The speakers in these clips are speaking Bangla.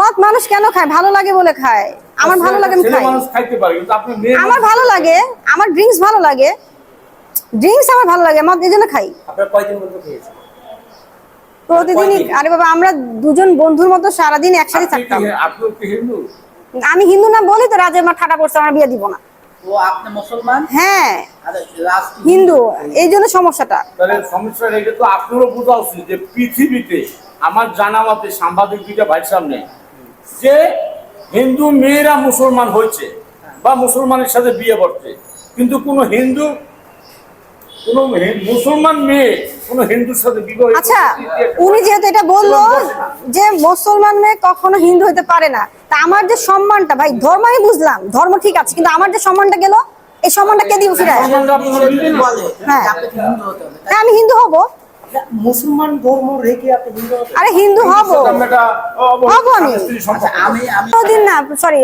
মদ মানুষ কেন খায়? ভালো লাগে বলে খায়। আমার ভালো লাগে আমি ছেলে খাই। মানুষ খাইতে পারে কিন্তু আপনি মেয়ে আমার ভালো লাগে আমার ড্রিঙ্কস ভালো লাগে। ড্রিঙ্কস আমার ভালো লাগে মদ এই জন্য খাই। প্রতিদিনই আরে বাবা আমরা দুজন বন্ধুর মতো সারাদিন একসাথে থাকতাম। আমি হিন্দু না বলি তো রাজে আমার ঠাটা পড়ছে আমার বিয়ে দিব না। ও আপনি মুসলমান? হ্যাঁ। কি হিন্দু। এই জন্য সমস্যাটা। তাহলে সমস্যা রেখে তো আপনারও বোঝা উচিত যে পৃথিবীতে আমার জানা মতে সাংবাদিক দুইটা ভাইয়ের সামনে যে হিন্দু মেয়েরা মুসলমান হয়েছে বা মুসলমানের সাথে বিয়ে করছে। কিন্তু কোনো হিন্দু কোনো মুসলমান মেয়ে কোনো হিন্দুর সাথে বিবাহ আচ্ছা উনি যেহেতু এটা বলল যে মুসলমান মেয়ে কখনো হিন্দু হতে পারে না। তা আমার যে সম্মানটা ভাই ধর্ম আমি বুঝলাম ধর্ম ঠিক আছে কিন্তু আমার যে সম্মানটা গেল এই সম্মানটা কে দিব? বলে হ্যাঁ। হ্যাঁ আমি হিন্দু হব। মুসলমান ধর্ম রেখে আপনি হিন্দু আরে হিন্দু হব। হব আমি। আচ্ছা আমি আমি দিন না সরি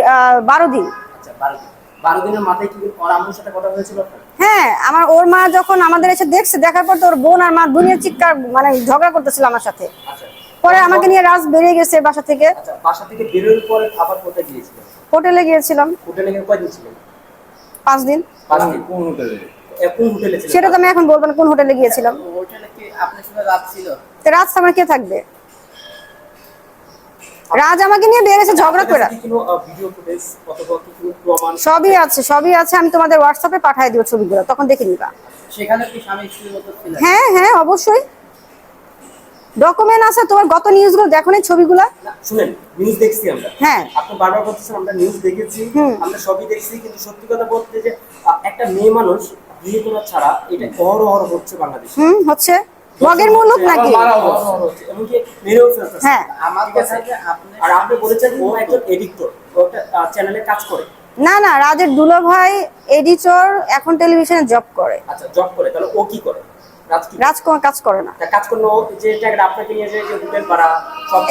বারো দিন। আচ্ছা বারো দিন। বারো দিনের মাথায় কি ওর আম্মুর সাথে কথা হয়েছিল? হ্যাঁ আমার ওর মা যখন আমাদের এসে দেখছে দেখার পর তো বোন আর মা দুনিয়া চিৎকার মানে ঝগড়া করতেছিল আমার সাথে। আচ্ছা। পরে আমাকে নিয়ে রাজ বেরিয়ে গেছে বাসা থেকে। আচ্ছা বাসা থেকে বেরোনোর পরে আবার কোথায় গিয়েছিলেন? হোটেলে গিয়েছিলাম। হোটেলে গিয়ে কয়দিন ছিলেন? পাঁচ দিন। পাঁচ দিন। কোন হোটেলে? কোন হোটেলে সেটা তো আমি এখন বলব না কোন হোটেলে গিয়েছিলাম। রাজ আমার কে থাকবে? রাজ আমাকে নিয়ে বেরিয়েছে ঝগড়া করে সবই আছে সবই আছে আমি তোমাদের হোয়াটসঅ্যাপে পাঠিয়ে দিও ছবিগুলো তখন দেখে নিবা। সেখানে কি স্বামী স্ত্রীর মতো ছিল হ্যাঁ হ্যাঁ অবশ্যই। ডকুমেন্ট আছে তোমার গত নিউজগুলো দেখো নি ছবিগুলো। শুনেন নিউজ দেখছি আমরা। হ্যাঁ। আপনি বারবার বলতেছেন আমরা নিউজ দেখেছি আমরা সবই দেখছি কিন্তু সত্যি কথা বলতে যে একটা মেয়ে মানুষ বিয়ে করা ছাড়া এটা অহরহ হচ্ছে বাংলাদেশে। হুম হচ্ছে। মগের মুলুক নাকি? হ্যাঁ। আমার ঠিক আছে? কথা যে আপনি আর আপনি বলেছেন ও একজন এডিক্টর চ্যানেলে কাজ করে। না না রাজের দুলো ভাই এডিটর এখন টেলিভিশনে জব করে। আচ্ছা জব করে তাহলে ও কি করে? রাজ কোনো কাজ করে না। কাজ করল যে টাকাটা আপনাকে নিয়ে যে হোটেল ভাড়া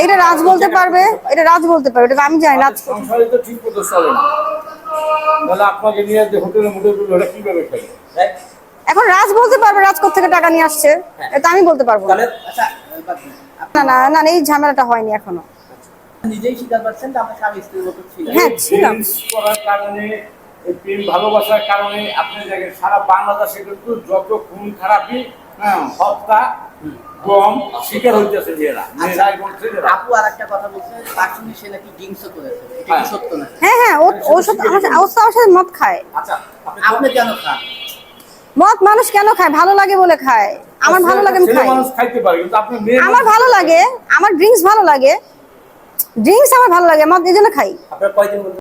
এটা রাজ বলতে পারবে এটা রাজ বলতে পারবে এটা আমি জানি রাজ সংসারে তো ঠিক মতো চলে না। তাহলে আপনাকে নিয়ে যে হোটেলে মুটে দিল কীভাবে খেলে? Right? এখন রাজ বলতে পারবে রাজ থেকে টাকা নিয়ে আসছে। এটা আমি বলতে পারব না। আচ্ছা। না না না এই ঝামেলাটা হয়নি এখনও। নিজেই স্বীকার করছেন যে আপনার স্বামী স্ত্রীর মতো ছিল হ্যাঁ, ছিলাম। করার কারণে এই প্রেম ভালোবাসার কারণে আপনি দেখেন সারা বাংলাদেশে কিন্তু যত খুন খারাপি হ্যাঁ হত্যা শিকার হইতেছে মেয়েরা মেয়েরা এবং ছেলেরা। আপু আর একটা কথা বলছে তার সঙ্গে সে নাকি ডিংসও করেছে এটা কি হ্যাঁ। সত্য না হ্যাঁ হ্যাঁ ও সাথে আমার সাথে- মদ খায়। আচ্ছা আপনি আপনি কেন খান? মদ মানুষ কেন খায়? ভালো লাগে বলে খায়। আমার ভালো লাগে আমি খাই। আমার ভালো লাগে আমার ড্রিঙ্কস ভালো লাগে। ড্রিঙ্কস আমার ভালো লাগে মদ এই জন্য খাই।